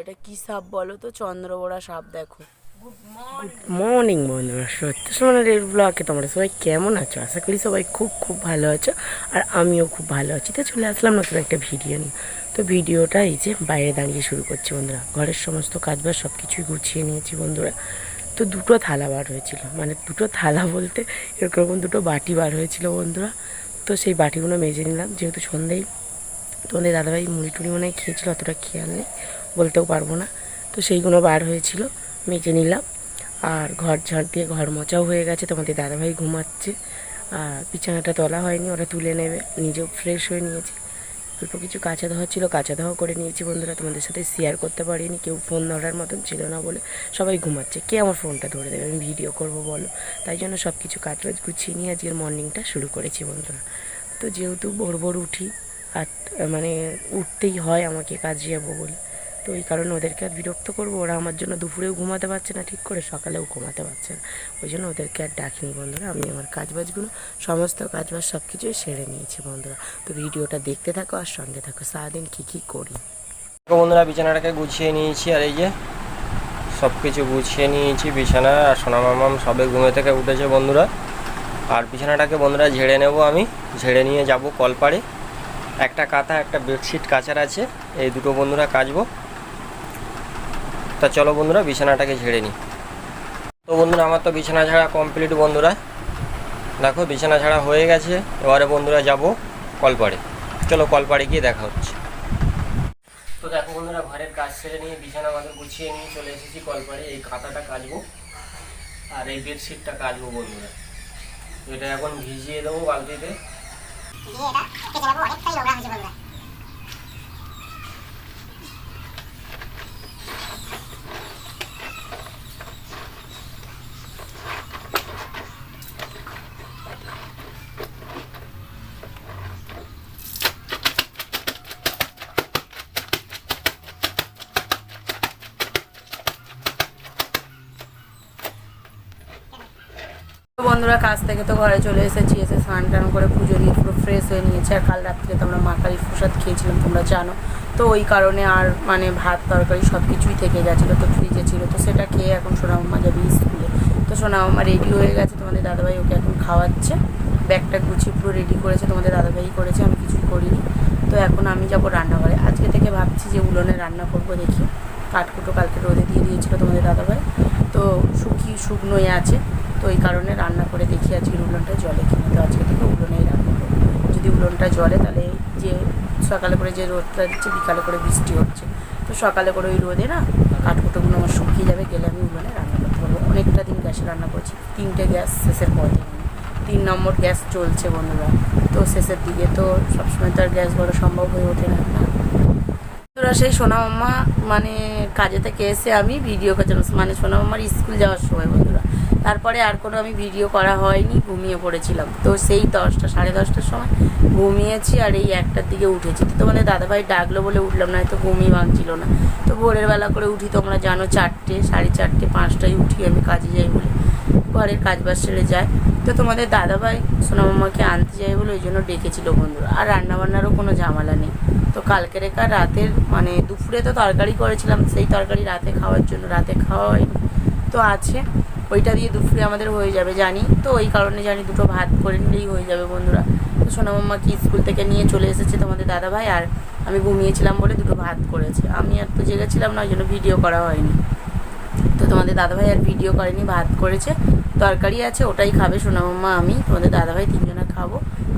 এটা কি সাপ বলো তো? চন্দ্রবোড়া সাপ দেখো। মর্নিং বন্ধুরা সত্য সমানের রেড ব্লগে তোমরা। সবাই কেমন আছো? আশা করি সবাই খুব খুব ভালো আছো আর আমিও খুব ভালো আছি। তো চলে আসলাম নতুন একটা ভিডিও নিয়ে। তো ভিডিওটা এই যে বাইরে দাঁড়িয়ে শুরু করছি বন্ধুরা। ঘরের সমস্ত কাজ কাজবাজ সব কিছুই গুছিয়ে নিয়েছি বন্ধুরা। তো দুটো থালা বার হয়েছিল। মানে দুটো থালা বলতে এরকম দুটো বাটি বার হয়েছিল বন্ধুরা। তো সেই বাটিগুলো মেজে নিলাম। যেহেতু সন্ধ্যেই তোমাদের দাদাভাই মুড়ি টুড়ি মনে হয় খেয়েছিল অতটা খেয়াল নেই। বলতেও পারব না। তো সেইগুলো বার হয়েছিল, মেজে নিলাম। আর ঘর ঝাড় দিয়ে ঘর মোচাও হয়ে গেছে, তোমাদের দাদাভাই ঘুমাচ্ছে। আর বিছানাটা তোলা হয়নি, ওরা তুলে নেবে। নিজেও ফ্রেশ হয়ে নিয়েছে। অল্প কিছু কাঁচা ধোয়া ছিল, কাঁচা ধোয়া করে নিয়েছি বন্ধুরা, তোমাদের সাথে শেয়ার করতে পারিনি। কেউ ফোন ধরার মতন ছিল না বলে সবাই ঘুমাচ্ছে। কে আমার ফোনটা ধরে দেবে? আমি ভিডিও করব, বলো। তাই জন্য সব কিছু কাজবাজ গুছিয়ে নিয়ে আজকের মর্নিংটা শুরু করেছি বন্ধুরা। তো যেহেতু ভোর ভোর উঠি, আর মানে উঠতেই হয় আমাকে কাজে যাব বলে। তো ওই কারণে ওদেরকে আর বিরক্ত করব। ওরা আমার জন্য দুপুরেও ঘুমাতে পারছে না, ঠিক করে সকালেও ঘুমাতে পারছে না। ওই জন্য ওদেরকে আর ডাকিনি বন্ধুরা। আমি আমার কাজবাজগুলো, সমস্ত কাজবাজ সব কিছুই সেরে নিয়েছি বন্ধুরা। তো ভিডিওটা দেখতে থাকো আর সঙ্গে থাকো। সারাদিন কী কী করি? বন্ধুরা, বিছানাটাকে গুছিয়ে নিয়েছি আর এই যে সব কিছু গুছিয়ে নিয়েছি বিছানা আর সোনা মামাম সবে ঘুমে থেকে উঠেছে বন্ধুরা। আর বিছানাটাকে বন্ধুরা ঝেড়ে নেব আমি। ঝেড়ে নিয়ে যাব কলপাড়ে। একটা কাঁথা, একটা বেডশিট কাচার আছে। এই দুটো বন্ধুরা কাচবো। তা চলো বন্ধুরা, বিছানাটাকে ঝেড়ে নিই। তো বন্ধুরা, আমার তো বিছানা ঝাড়া কমপ্লিট বন্ধুরা। দেখো, বিছানা ঝাড়া হয়ে গেছে। এবারে বন্ধুরা যাব কলপাড়ে। চলো কলপাড়ে গিয়ে দেখা হচ্ছে। তো দেখো বন্ধুরা, ঘরের কাজ সেরে নিয়ে বিছানা আমাদের গুছিয়ে নিয়ে চলে এসেছি কলপাড়ে। এই খাতাটা কাচবো আর এই বেডশিটটা কাচবো বন্ধুরা। এটা এখন ভিজিয়ে দেবো বালতিতে। তো বন্ধুরা। কাজ থেকে তো ঘরে চলে এসেছি, এসে স্নান টান করে পুজো দিয়ে পুরো ফ্রেশ হয়ে নিয়েছে। আর কাল রাত্রে তো আমরা মা কালীর প্রসাদ খেয়েছিলাম, তোমরা জানো। তো ওই কারণে আর মানে ভাত, তরকারি সব কিছুই থেকে গেছিল, তো ফ্রিজে ছিল। তো সেটা খেয়ে এখন সোনা মামা যাবে স্কুলে তো সোনা মামা রেডি হয়ে গেছে, তোমাদের দাদাভাই ওকে এখন খাওয়াচ্ছে। ব্যাগটা গুছিয়ে পুরো রেডি করেছে, তোমাদের দাদাভাই করেছে, আমি কিছুই করিনি। তো এখন আমি যাব রান্নাঘরে। আজকে থেকে ভাবছি যে উলনে রান্না করব দেখি। কাঠকুটো কালকে রোদে দিয়ে দিয়েছিল তোমাদের দাদাভাই। তো শুকিয়ে শুকনোই আছে। তো এই কারণে রান্না করে দেখি আজকের উলনটা জলে কিনে। তো আজকে থেকে উলনেই রান্না করব। যদি উলনটা জলে, তাহলে যে সকালে করে যে রোদটা দিচ্ছে, বিকালে করে বৃষ্টি হচ্ছে। তো সকালে করে ওই রোদে না কাঠকুটোগুলো আমার শুকিয়ে যাবে, গেলে আমি উলনে রান্না করতে পারব। অনেকটা দিন গ্যাসে রান্না করছি। তিনটে গ্যাস শেষের পথে তিন নম্বর গ্যাস চলছে বন্ধুরা। তো শেষের দিকে তো সবসময় তো আর গ্যাস বড় সম্ভব হয়ে ওঠে না বন্ধুরা, সেই সোনা মাম্মা মানে কাজে থেকে এসে আমি ভিডিও করছিলাম। মানে সোনা মাম্মার স্কুল যাওয়ার সময় বন্ধুরা। তারপরে আর কোনো আমি ভিডিও করা হয়নি, ঘুমিয়ে পড়েছিলাম। তো সেই দশটা, সাড়ে দশটার সময় ঘুমিয়েছি আর এই একটার দিকে উঠেছি। তো তোমাদের দাদাভাই ডাকলো বলে উঠলাম না তো ঘুমিয়ে ভাঙছিল না। তো ভোরের বেলা করে উঠি, তোমরা জানো চারটে, সাড়ে চারটে, পাঁচটায় উঠি আমি কাজে যাই বলে। ঘরের কাজ বাজ সেরে যায়। তো তোমাদের দাদাভাই সোনামামাকে আনতে যাই বলে ওই জন্য ডেকেছিল বন্ধুরা। আর রান্নাবান্নারও কোনো ঝামেলা নেই। তো কালকে রেখা রাতের মানে দুপুরে তো তরকারি করেছিলাম, সেই তরকারি রাতে খাওয়ার জন্য, রাতে খাওয়া তো আছে। ওইটা দিয়ে দুপুরে আমাদের হয়ে যাবে, জানি। তো ওই কারণে জানি দুটো ভাত করে নিলেই হয়ে যাবে বন্ধুরা। তো সোনামাম্মাকে স্কুল থেকে নিয়ে চলে এসেছে তোমাদের দাদাভাই, আর আমি ঘুমিয়েছিলাম বলে দুটো ভাত করেছে। আমি আর তো জেগেছিলাম না, ওই জন্য ভিডিও করা হয়নি। তো তোমাদের দাদাভাই আর ভিডিও করেনি, ভাত করেছে। তরকারি আছে, ওটাই খাবে সোনামাম্মা আমি, তোমাদের দাদাভাই তিনজনে খাব।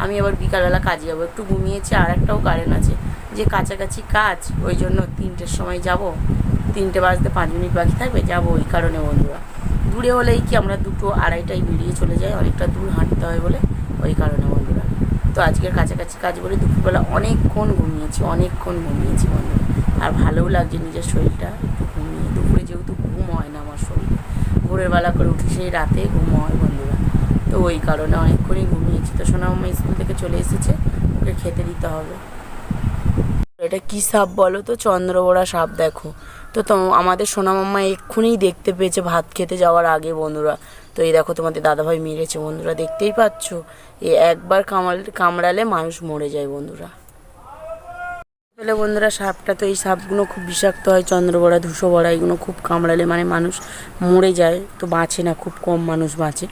আমি আবার বিকালবেলা কাজে যাব। একটু ঘুমিয়েছি আর একটাও কারেন্ট আছে। যে কাছাকাছি কাজ, ওই জন্য তিনটের সময় যাব। তিনটে বাজতে পাঁচ মিনিট বাকি থাকবে, যাব ওই কারণে বন্ধুরা। দূরে হলেই কি আমরা দুটো আড়াইটায় বেরিয়ে চলে যাই, অনেকটা দূর হাঁটতে হয় বলে ওই কারণে বন্ধুরা। তো আজকের কাছাকাছি কাজ বলে দুপুরবেলা অনেকক্ষণ ঘুমিয়েছি অনেকক্ষণ ঘুমিয়েছি বন্ধুরা। আর ভালোও লাগছে নিজের শরীরটা, একটু ঘুমিয়ে। দুপুরে যেহেতু ঘুম হয় না আমার শরীরে, ভোরের বেলা করে উঠি সেই রাতে ঘুম হয় বন্ধুরা। তো ওই কারণে অনেকক্ষণই ঘুমিয়েছি। তো সোনা মামা স্কুল থেকে চলে এসেছে, ওকে খেতে দিতে হবে। এটা কি সাপ বলো তো? চন্দ্রবোড়া সাপ দেখো। তো তো আমাদের সোনা মাম্মা এক্ষুনি দেখতে পেয়েছে ভাত খেতে যাওয়ার আগে বন্ধুরা। তো এই দেখো তোমাদের দাদাভাই মেরেছে বন্ধুরা, দেখতেই পাচ্ছ? এ একবার কামড় কামড়ালে মানুষ মরে যায় বন্ধুরা। পেলে বন্ধুরা সাপটা তো, এই সাপগুলো খুব বিষাক্ত হয়, চন্দ্রবড়া, ধূসরবড়া, এগুলো খুব কামড়ালে মানে মানুষ মরে যায়। তো বাঁচে না, খুব কম মানুষ বাঁচে।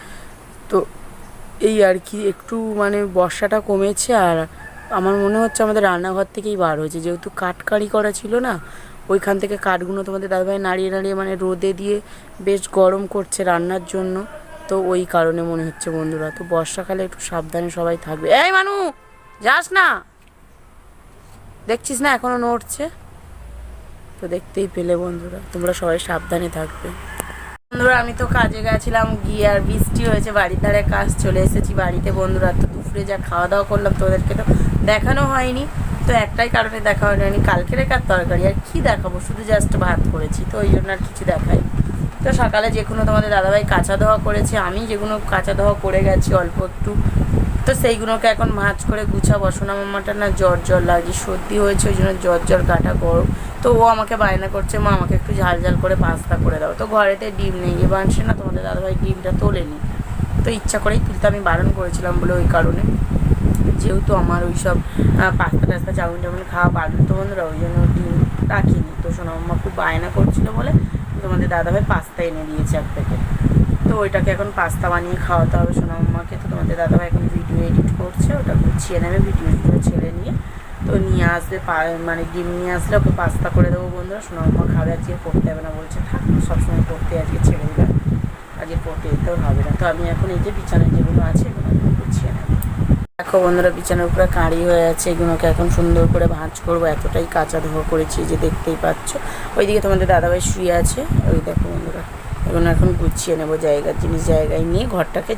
তো এই আর কি, একটু মানে বর্ষাটা কমেছে আর আমার মনে হচ্ছে আমাদের রান্নাঘর থেকেই বার হয়েছে। যেহেতু কাঠকারি করা ছিল না ওইখান থেকে কাঠগুলো তোমাদের দাদাভাই নাড়িয়ে নাড়িয়ে মানে রোদে দিয়ে বেশ গরম করছে রান্নার জন্য। তো ওই কারণে মনে হচ্ছে বন্ধুরা। তো বর্ষাকালে একটু সাবধানে সবাই থাকবে। এই মানু, যাস না। দেখছিস না, এখনও নড়ছে। তো দেখতেই পেলে বন্ধুরা, তোমরা সবাই সাবধানে থাকবে। বন্ধুরা, আমি তো কাজে গেছিলাম, গিয়ে আর বৃষ্টি হয়েছে বাড়ির ধারে কাজ চলে এসেছি বাড়িতে। বন্ধুরা, তো দুপুরে যা খাওয়া দাওয়া করলাম তোদেরকে তো দেখানো হয়নি। তো একটাই কারণে দেখা হয় হয়নি কালকে রেখার তরকারি, আর কি দেখাবো? শুধু জাস্ট ভাত করেছি, তো ওই জন্য আর কিছু দেখাই। তো সকালে যেগুলো তোমাদের দাদাভাই কাঁচা ধোয়া করেছে, আমি যেগুলো কাঁচা ধোয়া করে গেছি অল্প একটু। তো সেইগুলোকে এখন ভাঁজ করে গুছাবো। সোনা মামাটা না জ্বর জ্বর লাগছে, সর্দি হয়েছে, ওই জন্য জ্বর জ্বর কাটা গরম। তো ও আমাকে বায়না করছে, মা, আমাকে একটু ঝাল ঝাল করে পাস্তা করে দাও। তো ঘরেতে ডিম নেই, এবার আনছে না তোমাদের দাদাভাই ডিমটা তোলেনি। তো ইচ্ছা করেই তুলতে আমি বারণ করেছিলাম বলে ওই কারণে। যেহেতু আমার ওই সব পাস্তা টাস্তা, চাউমিন টাউমিন খাওয়া বারণ তো বন্ধুরা, ওই জন্য ডিম রাখিনি। তো সোনা মাম্মা খুব বায়না করছিল বলে তোমাদের দাদাভাই পাস্তা এনে দিয়েছে এক প্যাকেট। তো ওইটাকে এখন পাস্তা বানিয়ে খাওয়াতে হবে সোনা মাম্মাকে। তো তোমাদের দাদাভাই এখন ভিডিও এডিট করছে, ওটা গুছিয়ে নেবে ভিডিও এডিট ছেড়ে নিয়ে। তো নিয়ে আসবে, পা- মানে ডিম নিয়ে আসলে ওকে পাস্তা করে দেবো বন্ধুরা। সোনা মাম্মা খাবে, আজকে পড়তে হবে না বলছে, থাক, সবসময় পড়তে, আজকে ছেড়ে দিলাম। আজকে পড়তে যেতেও হবে না। তো আমি এখন এই যে বিছানায় যেগুলো আছে, এগুলো গুছিয়ে নেব। দেখো বন্ধুরা, বিছানার উপরে কাঁড়ি হয়ে আছে, এগুলোকে এখন সুন্দর করে ভাঁজ করব। এতটাই কাঁচা ধোয়া করেছি যে দেখতেই পাচ্ছ। ওইদিকে তোমাদের দাদাভাই শুয়ে আছে। ওই দেখো বন্ধুরা, এগুলো এখন গুছিয়ে নেব জায়গার জিনিস জায়গায় নিয়ে, ঘরটাকে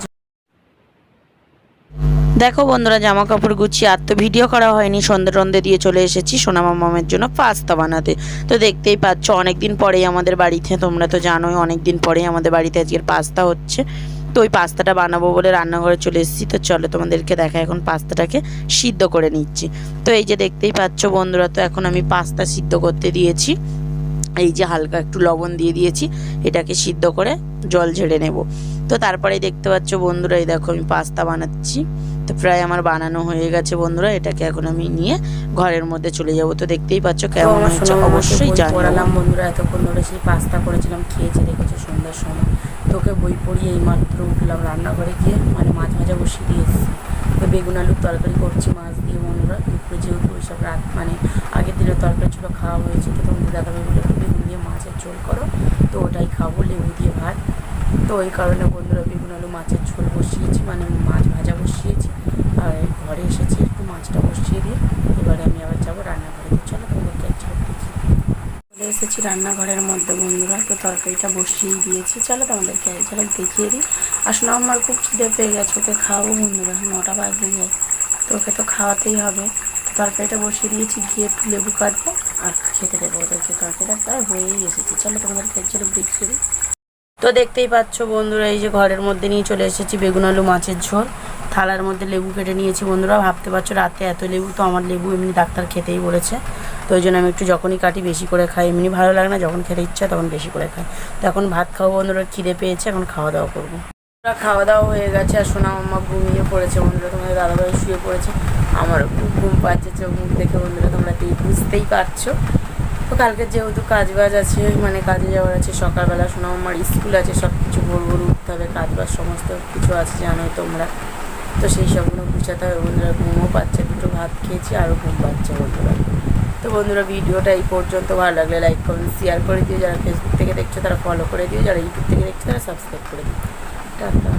দেখো বন্ধুরা জামা কাপড় গুছিয়ে আর তো ভিডিও করা হয়নি, সন্ধে টন্ধে দিয়ে চলে এসেছি সোনামা মামের জন্য পাস্তা বানাতে। তো দেখতেই পাচ্ছ, অনেকদিন পরেই আমাদের বাড়িতে, তোমরা তো জানোই অনেক দিন পরেই আমাদের বাড়িতে আজকের পাস্তা হচ্ছে। তো ওই পাস্তাটা বানাবো বলে রান্নাঘরে চলে এসেছি। তো চলো তোমাদেরকে দেখা এখন পাস্তাটাকে সিদ্ধ করে নিচ্ছি। তো এই যে দেখতেই পাচ্ছ বন্ধুরা তো এখন আমি পাস্তা সিদ্ধ করতে দিয়েছি। এই যে হালকা একটু লবণ দিয়ে দিয়েছি এটাকে সিদ্ধ করে জল ঝেড়ে নেব। তো তারপরেই দেখতে পাচ্ছ বন্ধুরা এই দেখো আমি পাস্তা বানাচ্ছি। তো প্রায় আমার বানানো হয়ে গেছে বন্ধুরা এটাকে এখন আমি নিয়ে ঘরের মধ্যে চলে যাব। তো দেখতেই পাচ্ছ কেমন হচ্ছে অবশ্যই জানালাম বন্ধুরা এতক্ষণ ধরে সেই পাস্তা করেছিলাম খেয়েছে দেখেছ সন্ধ্যার সময়। তোকে বই পড়িয়ে এই মাত্র উঠলাম রান্নাঘরে গিয়ে মানে মাছ ভাজা বসিয়ে দিয়ে এসেছি। তো বেগুন আলুর তরকারি করছি, মাছ দিয়ে বন্ধুরা। দুপুরে যেহেতু ওই সব রাত মানে আগের দিনের তরকারি ছিল খাওয়া হয়েছে, তো তোমাদের দাদাভাই বলে বেগুন দিয়ে মাছের ঝোল করো। তো ওটাই খাব, লেবু দিয়ে ভাত। তো ওই কারণে বন্ধুরা বেগুন আলু মাছের ঝোল বসিয়েছি মানে মাছ ভাজা বসিয়েছি। আর ঘরে এসেছি একটু মাছটা বসিয়ে দিয়ে, এবারে আমি আবার যাব রান্নাঘরে। চলো তোমাদেরকে এক ঝলক দেখি চলে এসেছি রান্নাঘরের মধ্যে, বন্ধুরা। তো তরকারিটা বসিয়েই দিয়েছি। চলো তোমাদেরকে এক ঝলক দেখিয়ে দিই। আসলে আমার খুব খিদে পেয়ে গেছে, ওকে খাওয়াবো, বন্ধুরা। নটা বাজে যায় তো ওকে তো খাওয়াতেই হবে। তরকারিটা বসিয়ে দিয়েছি গিয়ে একটু লেবু কাটবো আর খেতে দেবো ওদেরকে। তরকারিটা প্রায় হয়েই এসেছে। চলো তোমাদেরকে এক ঝলক দেখিয়ে দিই। তো দেখতেই পাচ্ছ বন্ধুরা, এই যে ঘরের মধ্যে নিয়ে চলে এসেছি বেগুন আলু মাছের ঝোল। থালার মধ্যে লেবু কেটে নিয়েছি বন্ধুরা। ভাবতে পারছ রাতে এত লেবু, তো আমার লেবু এমনি ডাক্তার খেতেই বলেছে। তো ওই জন্য আমি একটু যখনই কাটি বেশি করে খাই। এমনি ভালো লাগে না, যখন খেতে ইচ্ছা তখন বেশি করে খাই। তো এখন ভাত খাব বন্ধুরা, খিদে পেয়েছে, এখন খাওয়া দাওয়া করব। খাওয়া দাওয়া হয়ে গেছে আর সোনা মাম্মা ঘুমিয়ে পড়েছে বন্ধুরা। তোমাদের দাদাভাই শুয়ে পড়েছে। আমার খুব ঘুম পাচ্ছে, চোখ মুখ দেখে বন্ধুরা তোমরা বুঝতেই পারছ। তো কালকে যেহেতু কাজ বাজ আছে মানে কাজে যাওয়ার আছে, সকালবেলা শোনা আমার স্কুল আছে সব কিছু ভোর ভোর উঠতে হবে। কাজ বাজ সমস্ত কিছু আছে, জানোই তোমরা। তো সেই সবগুলো গুছাতে হবে। বন্ধুরা ঘুমও পাচ্ছে, দুটো ভাত খেয়েছি আরও ঘুম পাচ্ছে বন্ধুরা। তো বন্ধুরা ভিডিওটা এই পর্যন্ত। ভালো লাগলে লাইক কমেন্ট শেয়ার করে দিও। যারা ফেসবুক থেকে দেখছ তারা ফলো করে দিও। যারা ইউটিউব থেকে দেখছ তারা সাবস্ক্রাইব করে দিও। টাটা।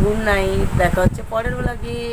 গুড নাইট দেখা হচ্ছে পরের বেলা গিয়ে